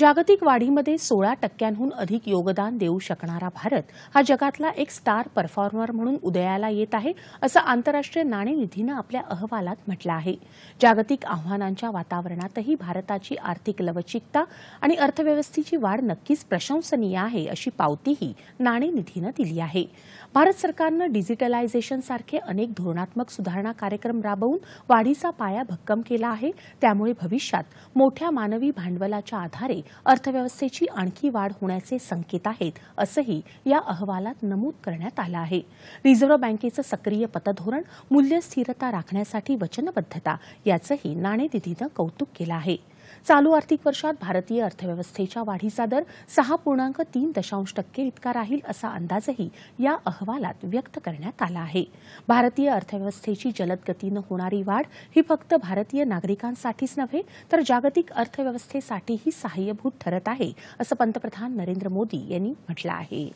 जागतिक वाढीमध्ये सोळा टक्क्यांहून अधिक योगदान देऊ शकणारा भारत हा जगातला एक स्टार परफॉर्मर म्हणून उदयाला येत आहे असं आंतरराष्ट्रीय नाणेनिधीनं आपल्या अहवालात म्हटलं आहे. जागतिक आव्हानांच्या वातावरणातही भारताची आर्थिक लवचिकता आणि अर्थव्यवस्थेची वाढ नक्कीच प्रशंसनीय आहे अशी पावतीही नाणेनिधीनं दिली आहे. भारत सरकारनं डिजिटलायझेशन सारखे अनेक धोरणात्मक सुधारणा कार्यक्रम राबवून वाढीचा पाया भक्कम केला आहे. त्यामुळे भविष्यात मोठ्या मानवी भांडवलाच्या आधारे अर्थव्यवस्थेची आणखी वाढ होण्याचे संकेत आहेत असंही या अहवालात नमूद करण्यात आलं आहे. रिझर्व्ह बँकेचं सक्रिय पतधोरण मूल्य स्थिरता राखण्यासाठी वचनबद्धता याचंही नाणेनिधीनं कौतुक केलं आहे. चालू आर्थिक वर्षात भारतीय अर्थव्यवस्थेच्या वाढीचा दर सहा पूर्णांक तीन दशांश टक्के इतका राहील असा अंदाजही या अहवालात व्यक्त करण्यात आला आहे. भारतीय अर्थव्यवस्थेची जलद गतीनं होणारी वाढ ही फक्त भारतीय नागरिकांसाठीच नव्हे तर जागतिक अर्थव्यवस्थेसाठीही सहाय्यभूत ठरत आहे असं पंतप्रधान नरेंद्र मोदी यांनी म्हटलं आहे.